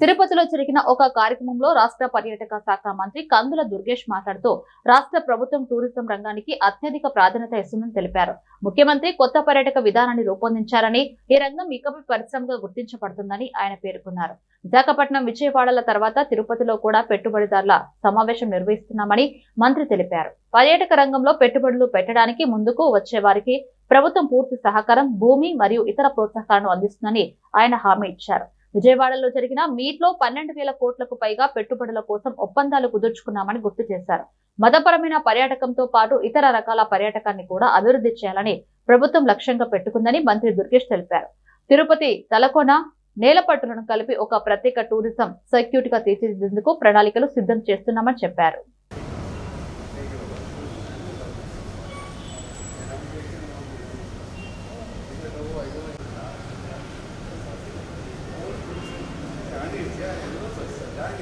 తిరుపతిలో జరిగిన ఒక కార్యక్రమంలో రాష్ట్ర పర్యాటక శాఖ మంత్రి కందుల దుర్గేష్ మాట్లాడుతూ రాష్ట్ర ప్రభుత్వం టూరిజం రంగానికి అత్యధిక ప్రాధాన్యత ఇస్తుందని తెలిపారు. ముఖ్యమంత్రి కొత్త పర్యాటక విధానాన్ని రూపొందించారని ఈ రంగం ఇకపై పరిశ్రమగా గుర్తించబడుతుందని ఆయన పేర్కొన్నారు. విశాఖపట్నం విజయవాడల తర్వాత తిరుపతిలో కూడా పెట్టుబడిదారుల సమావేశం నిర్వహిస్తున్నామని మంత్రి తెలిపారు. పర్యాటక రంగంలో పెట్టుబడులు పెట్టడానికి ముందుకు వచ్చే వారికి ప్రభుత్వం పూర్తి సహకారం భూమి మరియు ఇతర ప్రోత్సాహకాలను అందిస్తుందని ఆయన హామీ ఇచ్చారు. విజయవాడలో జరిగిన మీట్లో పన్నెండు వేల కోట్లకు పైగా పెట్టుబడుల కోసం ఒప్పందాలు కుదుర్చుకున్నామని గుర్తు చేశారు. మతపరమైన పర్యాటకంతో పాటు ఇతర రకాల పర్యాటకాన్ని కూడా అభివృద్ధి చేయాలని ప్రభుత్వం లక్ష్యంగా పెట్టుకుందని మంత్రి దుర్గేష్ తెలిపారు. తిరుపతి తలకోన నేలపట్టులను కలిపి ఒక ప్రత్యేక టూరిజం సర్క్యూట్గా తీర్చిదిద్దేందుకు ప్రణాళికలు సిద్ధం చేస్తున్నామని చెప్పారు. I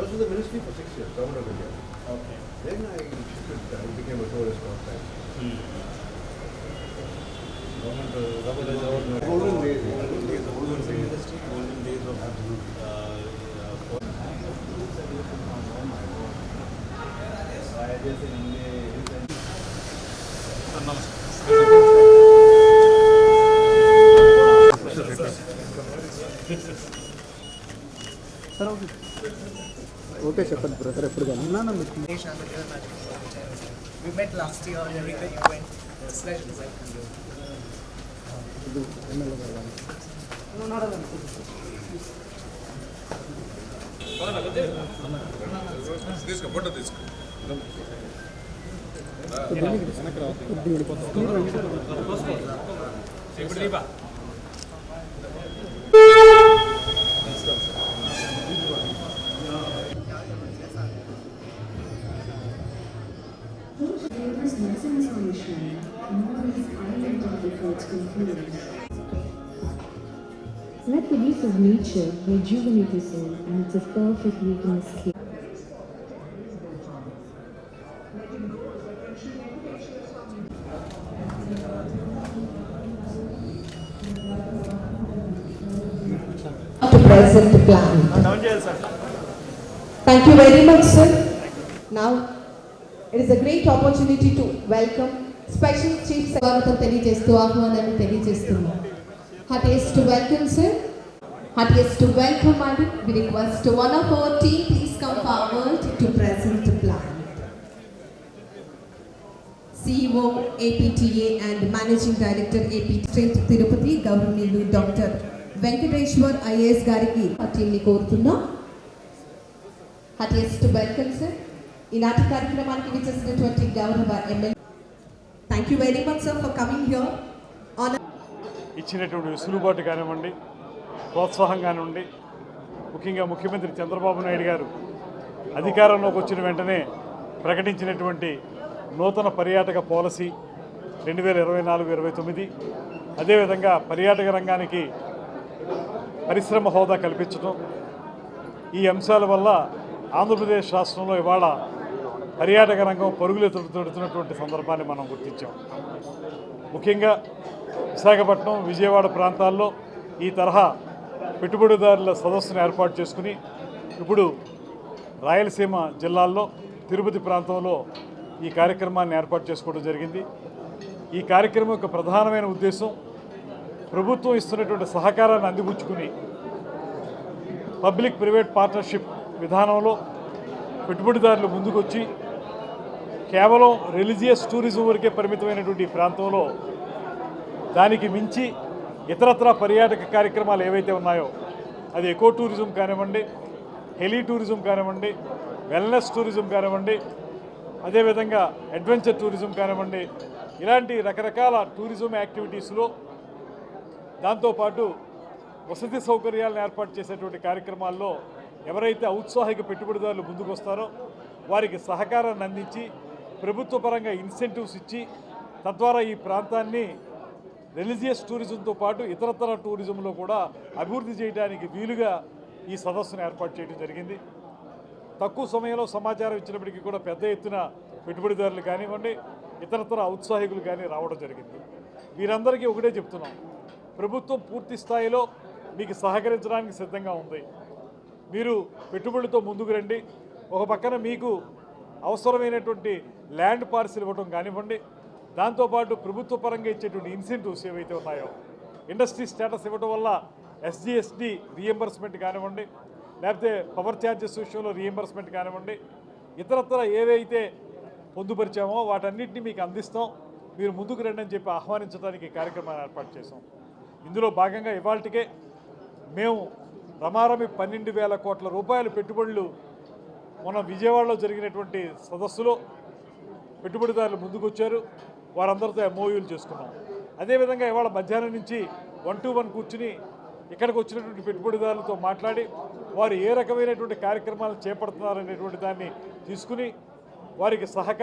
was with the ministry for six years, government of India. Okay. Then I shifted, I became a tourist outside. Government, uh, government is our- Golden days, golden Golden days. days of tourism industry, golden days of uh, uh, for- okay చెప్పండి brother ఎప్పుడు కానీ. We met last year Eureka event. Uh, slash design. no sensation, nor is island before its conclusion. Let the youth of nature rejuvenate your soul, and it's a perfect weekend escape. to present the plan. Thank you very much, sir. Now, it is a great opportunity to welcome special chief స్వాగతం తెలియజేస్తూ ఆహ్వానాన్ని తెలియజేస్తున్నాం heartiest to welcome sir heartiest to welcome madam we request one of our team please come forward to present the plan CEO APTA and Managing Director AP State Tirupati గౌరవనీయులు doctor Venkateshwar IAS గారికి ఆ టీంని కోరుతున్నాం. Heartiest welcome sir ఈనాటి కార్యక్రమానికి విచ్చేసినటువంటి గౌరవ MLA thank you very much sir for coming here on ఇచ్చినటువంటి వెసులుబాటు కానివ్వండి ప్రోత్సాహం కానివ్వండి ముఖ్యంగా ముఖ్యమంత్రి చంద్రబాబు నాయుడు గారు అధికారంలోకి వచ్చిన వెంటనే ప్రకటించినటువంటి నూతన పర్యాటక పాలసీ రెండు వేల ఇరవై నాలుగు ఇరవై తొమ్మిది అదేవిధంగా పర్యాటక రంగానికి పరిశ్రమ హోదా కల్పించడం ఈ అంశాల వల్ల ఆంధ్రప్రదేశ్ రాష్ట్రంలో ఇవాళ పర్యాటక రంగం పరుగులు తొడుతున్నటువంటి సందర్భాన్ని మనం గుర్తించాం. ముఖ్యంగా విశాఖపట్నం విజయవాడ ప్రాంతాల్లో ఈ తరహా పెట్టుబడిదారుల సదస్సును ఏర్పాటు చేసుకుని ఇప్పుడు రాయలసీమ జిల్లాల్లో తిరుపతి ప్రాంతంలో ఈ కార్యక్రమాన్ని ఏర్పాటు చేసుకోవడం జరిగింది. ఈ కార్యక్రమం యొక్క ప్రధానమైన ఉద్దేశం ప్రభుత్వం ఇస్తున్నటువంటి సహకారాన్ని అందిపుచ్చుకుని పబ్లిక్ ప్రైవేట్ పార్ట్నర్షిప్ విధానంలో పెట్టుబడిదారులు ముందుకొచ్చి కేవలం రిలీజియస్ టూరిజం వరకే పరిమితమైనటువంటి ఈ ప్రాంతంలో దానికి మించి ఇతరత్ర పర్యాటక కార్యక్రమాలు ఏవైతే ఉన్నాయో అది ఎకో టూరిజం కానివ్వండి హెలీ టూరిజం కానివ్వండి వెల్నెస్ టూరిజం కానివ్వండి అదేవిధంగా అడ్వెంచర్ టూరిజం కానివ్వండి ఇలాంటి రకరకాల టూరిజం యాక్టివిటీస్లో దాంతోపాటు వసతి సౌకర్యాలను ఏర్పాటు చేసేటువంటి కార్యక్రమాల్లో ఎవరైతే ఔత్సాహిక పెట్టుబడిదారులు ముందుకు వస్తారో వారికి సహకారాన్ని అందించి ప్రభుత్వ పరంగా ఇన్సెంటివ్స్ ఇచ్చి తద్వారా ఈ ప్రాంతాన్ని రిలీజియస్ టూరిజంతో పాటు ఇతరతర టూరిజంలో కూడా అభివృద్ధి చేయడానికి వీలుగా ఈ సదస్సును ఏర్పాటు చేయడం జరిగింది. తక్కువ సమయంలో సమాచారం ఇచ్చినప్పటికీ కూడా పెద్ద ఎత్తున పెట్టుబడిదారులు కానివ్వండి ఇతరతర ఔత్సాహికులు కానీ రావడం జరిగింది. వీరందరికీ ఒకటే చెప్తున్నాం. ప్రభుత్వం పూర్తి స్థాయిలో మీకు సహకరించడానికి సిద్ధంగా ఉంది. మీరు పెట్టుబడులతో ముందుకు రండి. ఒక పక్కన మీకు అవసరమైనటువంటి ల్యాండ్ పార్సిల్ ఇవ్వడం కానివ్వండి. దాంతోపాటు ప్రభుత్వ పరంగా ఇచ్చేటువంటి ఇన్సెంటివ్స్ ఏవైతే ఉన్నాయో ఇండస్ట్రీ స్టేటస్ ఇవ్వడం వల్ల ఎస్జిఎస్టీ రీఎంబర్స్మెంట్ కానివ్వండి లేకపోతే పవర్ ఛార్జెస్ విషయంలో రీఎంబర్స్మెంట్ కానివ్వండి ఇతరత్ర ఏవైతే పొందుపరిచామో వాటన్నిటిని మీకు అందిస్తాం. మీరు ముందుకు రండి అని చెప్పి ఆహ్వానించడానికి కార్యక్రమాన్ని ఏర్పాటు చేసాం ఇందులో భాగంగా ఇవాళకే మేము రమారమి పన్నెండు వేల కోట్ల రూపాయల పెట్టుబడులు మొన్న విజయవాడలో జరిగినటువంటి సదస్సులో పెట్టుబడిదారులు ముందుకొచ్చారు. వారందరితో ఎంఓయూలు చేసుకున్నాం. అదేవిధంగా ఇవాళ మధ్యాహ్నం నుంచి వన్ టు వన్ కూర్చుని ఇక్కడికి వచ్చినటువంటి పెట్టుబడిదారులతో మాట్లాడి వారు ఏ రకమైనటువంటి కార్యక్రమాలు చేపడుతున్నారనేటువంటి దాన్ని తీసుకుని వారికి సహకారం